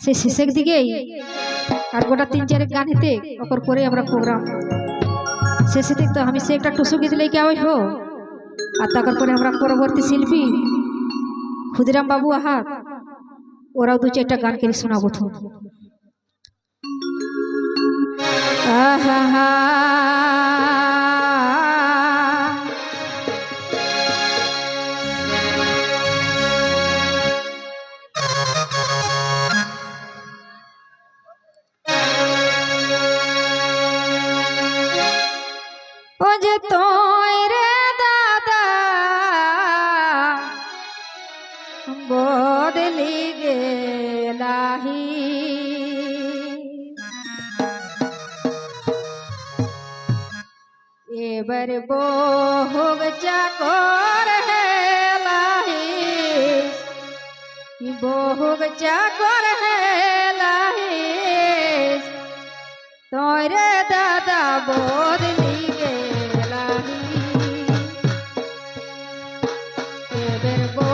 সেই শেষের দিকেই আর গোটা তিন চারেক গান হেতে ওপর পরে আমরা প্রোগ্রাম। শেষে তো আমি সে একটা টুসু গীত লেগে আওয়াজ হো আর তারপর পরে আমরা পরবর্তী শিল্পী ক্ষুদিরাম বাবু আহাত ওরাও দু চারটা গান করে শোনাবো তো। আহা যে তোয় রে দাদা, বদলি গেলাহি। এবার বহুগ চাকর হেলাহি বহুগ চাকর হেলাহি। তোরে দাদা বদলি এবার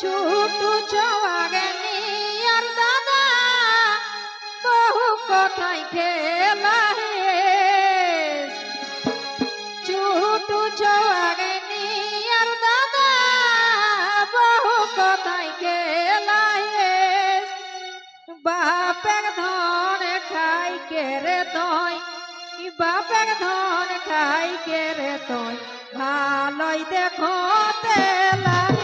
ছোট চওয়াগনি আর দাদা, বহু কথাই খেলা হে ছোট চওয়াগনি আর দাদা, বহু কথাই খেলা হে বাপের ধন খাই কে রে তই, বাপের ধন খাই কে রে তই, ভালোই দেখো তেলাহি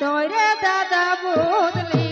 তৈরে দাদা বদলি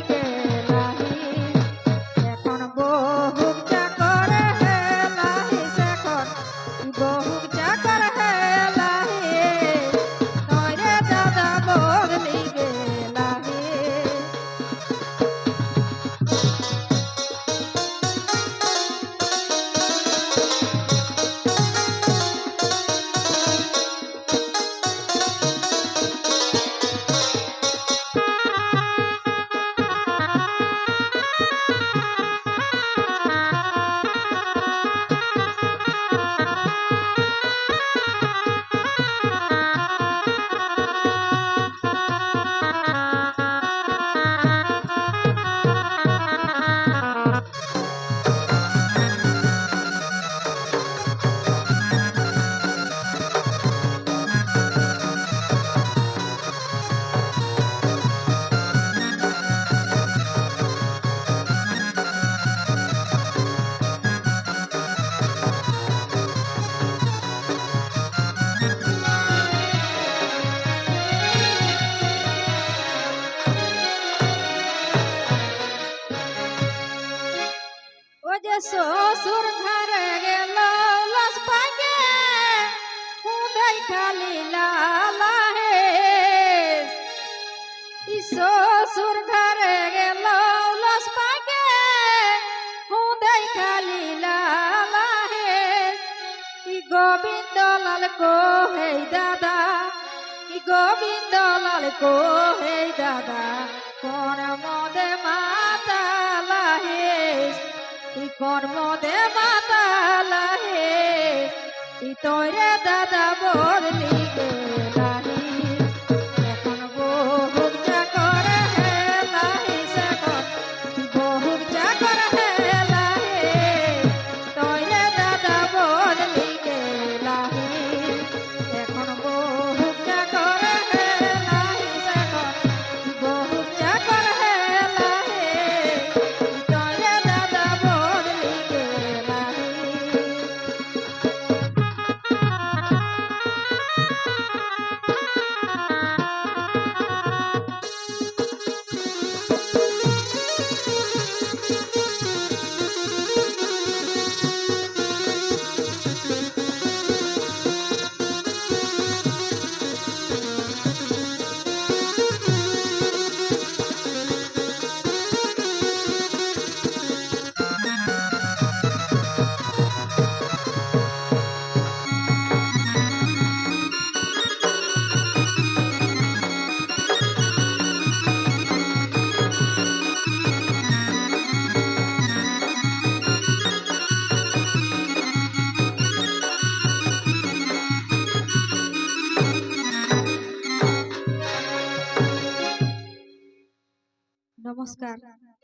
শ্বশুর ঘরে গেল লস পাকে হুদাই খালি লালা হে শ্বশুর ঘরে গেল লস পাকে হুদাই খালি লালা হে ই গোবিন্দ লাল কো হে দাদা ই গোবিন্দ লাল কো হে দাদা, কোন মদে ই কর্ম দে মাতা লাহে ই তৈরে দাদা বদলি নমস্কার